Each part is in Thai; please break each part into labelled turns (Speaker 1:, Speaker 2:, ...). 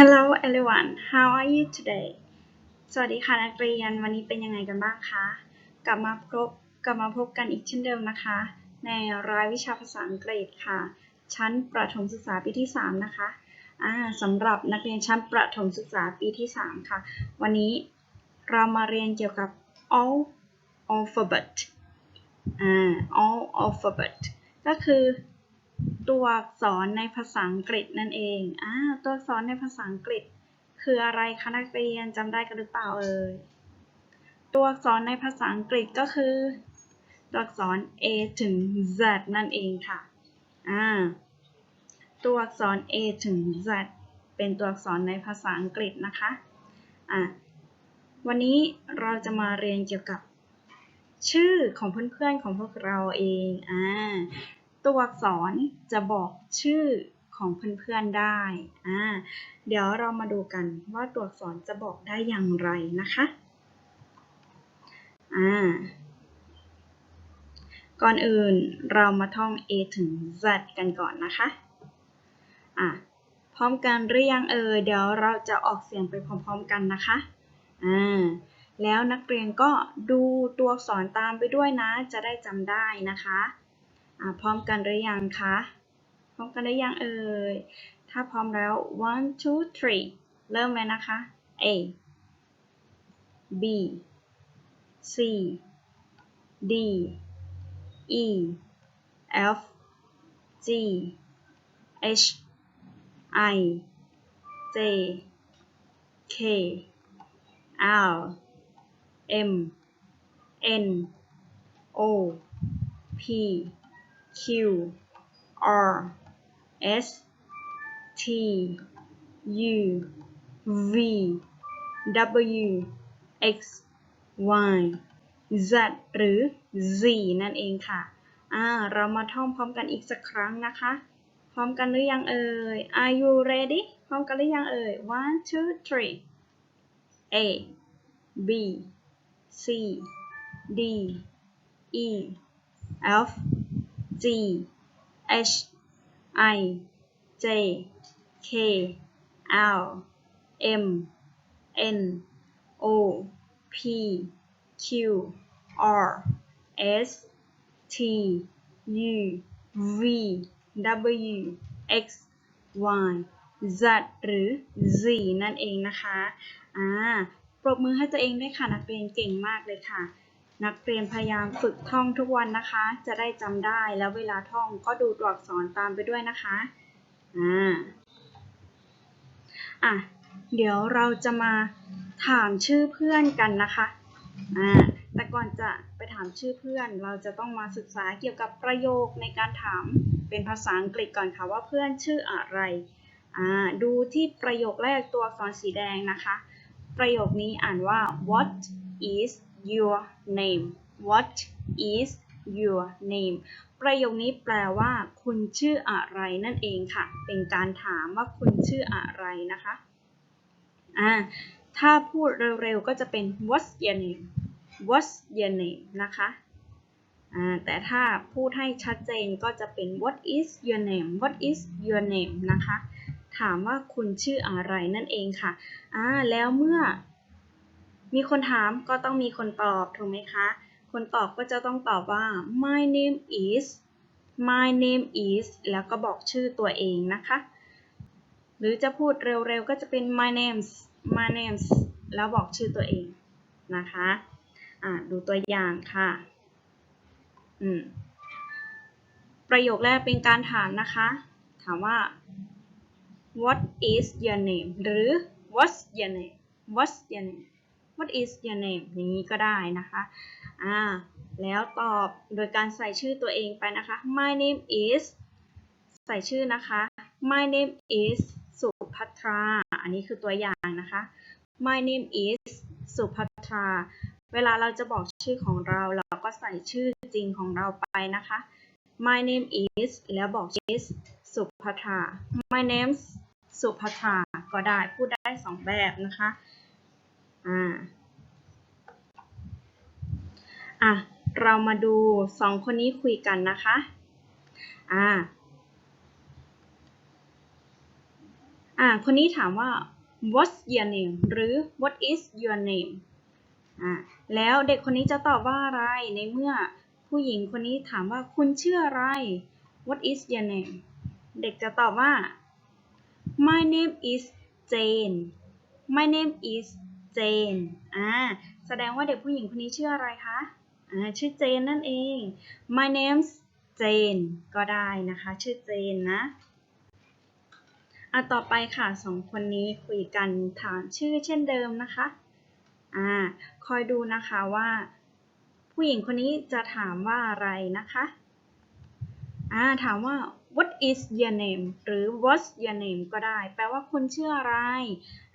Speaker 1: Hello everyone how are you today สวัสดีค่ะนักเรียนวันนี้เป็นยังไงกันบ้างคะ กลับมาพบกลับมาพบกันอีกเช่นเดิมนะคะ ในรายวิชาภาษาอังกฤษค่ะ ชั้นประถมศึกษาปีที่ 3 นะคะอ่าสำหรับนักเรียนชั้นประถมศึกษาปีที่ 3 ค่ะ วันนี้เรามาเรียนเกี่ยวกับ all alphabet อ่า all alphabet ก็คือ ตัวอักษรในภาษาอังกฤษนั่นเองอ่าตัวอักษรในภาษาอังกฤษ คืออะไรคะนักเรียนจำได้กันหรือเปล่าเอ่ย ตัวอักษรในภาษาอังกฤษก็คือ ตัวอักษร A ถึง Z นั่นเองค่ะอ่าตัวอักษร A ถึง Z เป็นตัวอักษรในภาษาอังกฤษนะคะอ่าวันนี้เราจะมาเรียนเกี่ยวกับชื่อของเพื่อนๆของพวกเราเองอ่า ตัวอักษรจะบอกชื่อของเพื่อนๆได้อ่าเดี๋ยวเรามาดูกันว่าตัวอักษรจะบอกได้อย่างไรนะคะอ่าก่อนอื่นเรามาท่อง A ถึง Z กันก่อนนะคะอะพร้อมกันหรือยังเอ่ยเดี๋ยวเราจะออกเสียงไปพร้อมๆกันนะคะอ่าแล้วนักเรียนก็ดูตัวอักษรตามไปด้วยนะ จะได้จำได้นะคะอะ พร้อมกันหรือยังคะ พร้อมกันหรือยังเอ่ย ถ้าพร้อมแล้ว one two three เริ่มเลยนะคะ A B C D E F G H I J K L M N O P Q R S T U V W X Y Z หรือ Z นั่นเองค่ะอ่าเรามาท่องพร้อมกันอีกสักครั้งนะคะ พร้อมกันหรือยังเอ่ย Are you ready พร้อมกันหรือยังเอ่ย one two three A B C D E F G H I J K L M N O P Q R S T U V W X Y Z หรือ Z นั่นเองนะคะ อ่า ปรบมือให้ตัวเองด้วยค่ะ นักเรียนเก่งมากเลยค่ะ นักเรียนพยายามฝึกท่องทุกวันนะคะ จะได้จำได้แล้วเวลาท่องก็ดูตัวอักษรตามไปด้วยนะคะ อ่า อะ เดี๋ยวเราจะมาถามชื่อเพื่อนกันนะคะ อ่า แต่ก่อนจะไปถามชื่อเพื่อน เราจะต้องมาศึกษาเกี่ยวกับประโยคในการถามเป็นภาษาอังกฤษก่อนค่ะว่าเพื่อนชื่ออะไร อ่า ดูที่ประโยคแรกตัวอักษรสีแดงนะคะ ประโยคนี้อ่านว่า what is your name what is your name ประโยคนี้แปลว่า คุณชื่ออะไรนั่นเองค่ะ เป็นการถามว่าคุณชื่ออะไรนะคะ อ่า ถ้าพูดเร็วๆ ก็จะเป็น what's your name what's your name นะคะ อ่า แต่ถ้าพูดให้ชัดเจนก็จะเป็น what is your name what is your name นะคะ ถามว่าคุณชื่ออะไรนั่นเองค่ะ อ่า แล้วเมื่อ มีคนถามก็ต้องมีคนตอบถูกไหมคะ คนตอบก็จะต้องตอบว่า my name is my name is แล้วก็บอกชื่อตัวเองนะคะ หรือจะพูดเร็วๆก็จะเป็น my name's my name's แล้วบอกชื่อตัวเองนะคะอ่าดูตัวอย่างค่ะอืมประโยคแรกเป็นการถามนะคะ ถามว่า what is your name หรือ what's your name what's your name what is your name อย่างนี้ก็ได้นะคะอ่าแล้วตอบโดยการใส่ชื่อตัวเองไปนะคะ my name is ใส่ชื่อนะคะ my name is สุภัทรา อันนี้คือตัวอย่างนะคะ my name is สุภัทรา เวลาเราจะบอกชื่อของเราเราก็ใส่ชื่อจริงของเราไปนะคะ my name is แล้วบอก is สุภัทรา my name สุภัทรา ก็ได้พูดได้สองแบบนะคะ อ่าอะเรามาดูสองคนนี้คุยกันนะคะอ่าอ่าคนนี้ถามว่า what's your name หรือ what is your name อ่าแล้วเด็กคนนี้จะตอบว่าอะไรในเมื่อผู้หญิงคนนี้ถามว่าคุณชื่ออะไร what is your name เด็กจะตอบว่า my name is Jane my name is Jane อ่า แสดงว่าเด็กผู้หญิงคนนี้ชื่ออะไรคะ อ่า ชื่อเจนนั่นเอง my name's Jane ก็ได้นะคะ ชื่อเจนนะ อะ ต่อไปค่ะสองคนนี้คุยกันถามชื่อเช่นเดิมนะคะ อ่า คอยดูนะคะว่า ผู้หญิงคนนี้จะถามว่าอะไรนะคะ อ่า ถามว่า what is your name หรือ what's your name ก็ได้ แปลว่าคุณชื่ออะไร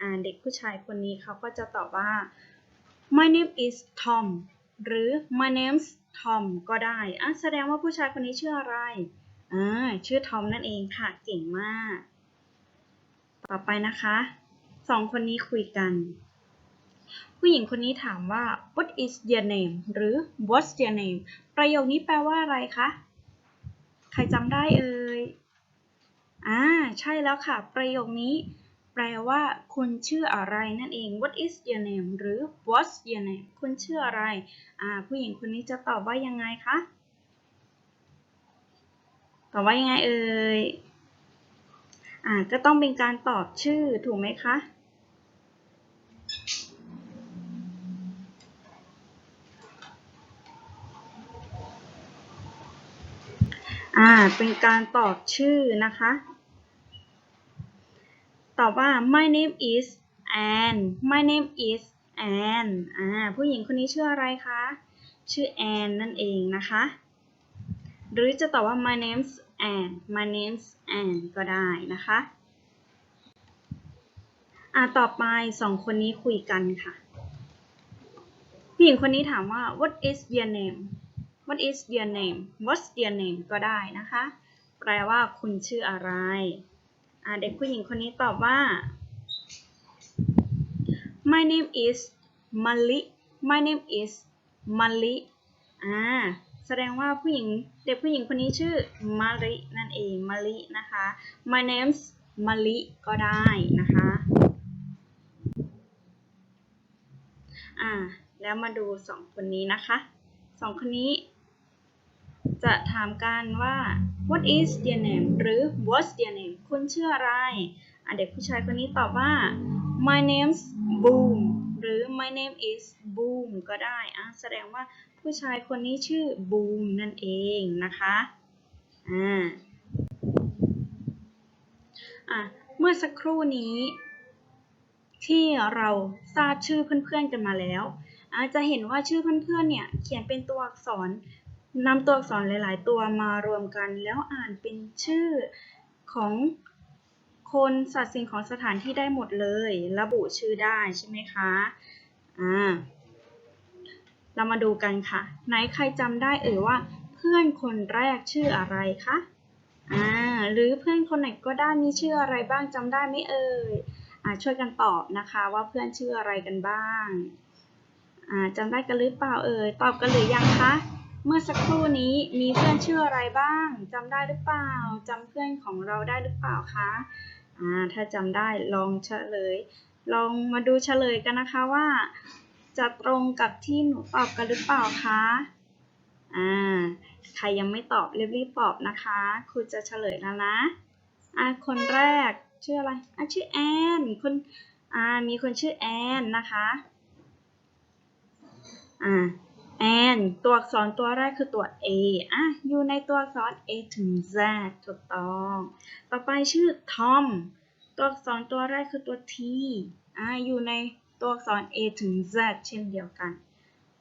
Speaker 1: อ่าเด็กผู้ชายคนนี้เขาก็จะตอบว่า my name is Tom หรือ my name's Tom ก็ได้อะแสดงว่าผู้ชายคนนี้ชื่ออะไรอ่าชื่อทอมนั่นเองค่ะ เก่งมาก ต่อไปนะคะสองคนนี้คุยกัน ผู้หญิงคนนี้ถามว่า what is your name หรือ what's your name ประโยคนี้แปลว่าอะไรคะ ใครจำได้เอ่ย อ่าใช่แล้วค่ะ ประโยคนี้ แปลว่าคุณชื่ออะไรนั่นเอง what is your name หรือ what's your name คุณชื่ออะไรอ่าผู้หญิงคนนี้จะตอบว่ายังไงคะตอบว่ายังไงเอ่ยอ่าก็ต้องเป็นการตอบชื่อถูกไหมคะอ่าเป็นการตอบชื่อนะคะ ตอบว่า my name is Anne my name is Anne อ่าผู้หญิงคนนี้ชื่ออะไรคะ ชื่อแอนนั่นเองนะคะ หรือจะตอบว่า my name's Anne my name's Anne ก็ได้นะคะอ่าต่อไปสองคนนี้คุยกันค่ะ ผู้หญิงคนนี้ถามว่า what is your name what is your name what's your name ก็ได้นะคะ แปลว่าคุณชื่ออะไร เด็กผู้หญิงคนนี้ตอบว่า my name is Mali my name is Mali อ่าแสดงว่าผู้หญิงเด็กผู้หญิงคนนี้ชื่อมารินั่นเองมารินะคะ my name's มาริก็ได้นะคะ อ่า แล้วมาดูสองคนนี้นะคะ สองคนนี้ จะถามกันว่า what is your name หรือ what's your name คุณชื่ออะไรอะเด็กผู้ชายคนนี้ตอบว่า my name's Boom หรือ my name is Boom ก็ได้อะแสดงว่าผู้ชายคนนี้ชื่อ Boom นั่นเองนะคะอ่าอะเมื่อสักครู่นี้ ที่เราทราบชื่อเพื่อนๆกันมาแล้วอาจจะเห็นว่าชื่อเพื่อนๆเนี่ยเขียนเป็นตัวอักษร นำตัวอักษรหลาย ๆ ตัวมารวมกัน แล้วอ่านเป็นชื่อของคนสัตว์สิ่งของสถานที่ได้หมดเลย ระบุชื่อได้ใช่ไหมคะอ่าเรามาดูกันค่ะ ไหนใครจำได้เอ่ยว่า เพื่อนคนแรกชื่ออะไรคะอ่าหรือเพื่อนคนไหนก็ได้มีชื่ออะไรบ้างจำได้ไหมเอ่ยอ่าช่วยกันตอบนะคะว่าเพื่อนชื่ออะไรกันบ้างอ่าจำได้กันหรือเปล่าเอ่ยตอบกันหรือยังคะ เมื่อสักครู่นี้มีเพื่อนชื่ออะไรบ้างจำได้หรือเปล่าจำเพื่อนของเราได้หรือเปล่าคะอ่าถ้าจำได้ลองเฉลย ลองมาดูเฉลยกันนะคะว่า จะตรงกับที่หนูตอบกันหรือเปล่าคะอ่าใครยังไม่ตอบรีบๆตอบนะคะครูจะเฉลยแล้วนะอ่าคนแรกชื่ออะไรอะชื่อแอนคนอ่ามีคนชื่อแอนนะคะอ่า แอนตัวอักษรตัวแรกคือตัว A อะ อยู่ในตัวอักษร A ถึง Z ถูกต้อง ต่อไปชื่อ Tom ตัวอักษรตัวแรกคือตัว T อะ อยู่ในตัวอักษร A ถึง Z เช่นเดียวกัน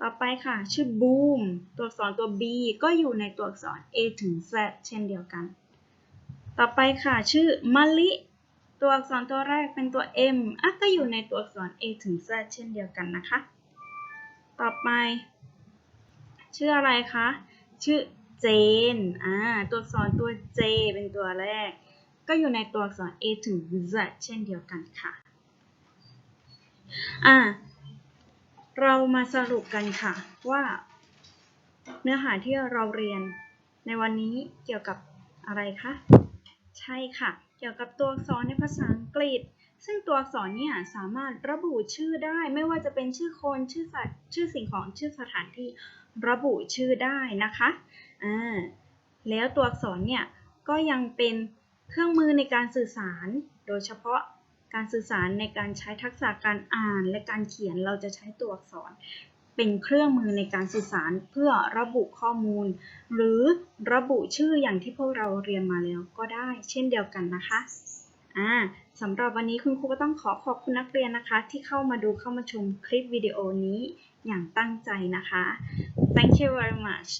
Speaker 1: ต่อไปค่ะ ชื่อ Boom ตัวอักษรตัว B ก็อยู่ในตัวอักษร A ถึง Z เช่นเดียวกัน ต่อไปค่ะ ชื่อ Mali ตัวอักษรตัวแรกเป็นตัว M อะ ก็อยู่ในตัวอักษร A ถึง Z เช่นเดียวกันนะคะ ต่อไป ชื่ออะไรคะ ชื่อเจน อ่า ตัวอักษรตัว J เป็นตัวแรก ก็อยู่ในตัวอักษร A ถึง Z เช่นเดียวกันค่ะ อ่า เรามาสรุปกันค่ะว่าเนื้อหาที่เราเรียนในวันนี้เกี่ยวกับอะไรคะ ใช่ค่ะ เกี่ยวกับตัวอักษรในภาษาอังกฤษ ซึ่งตัวอักษรเนี่ยสามารถระบุชื่อได้ ไม่ว่าจะเป็นชื่อคน ชื่อสัตว์ ชื่อสิ่งของ ชื่อสถานที่ ระบุชื่อได้นะคะอ่าแล้วตัวอักษรเนี่ยก็ยังเป็นเครื่องมือในการสื่อสาร โดยเฉพาะการสื่อสารในการใช้ทักษะการอ่านและการเขียนเราจะใช้ตัวอักษร เป็นเครื่องมือในการสื่อสารเพื่อระบุข้อมูล หรือระบุชื่ออย่างที่พวกเราเรียนมาแล้วก็ได้ เช่นเดียวกันนะคะอ่าสำหรับวันนี้คุณครูก็ต้องขอขอบคุณนักเรียนนะคะ ที่เข้ามาดูเข้ามาชมคลิปวิดีโอนี้ อย่างตั้งใจนะคะ thank you very much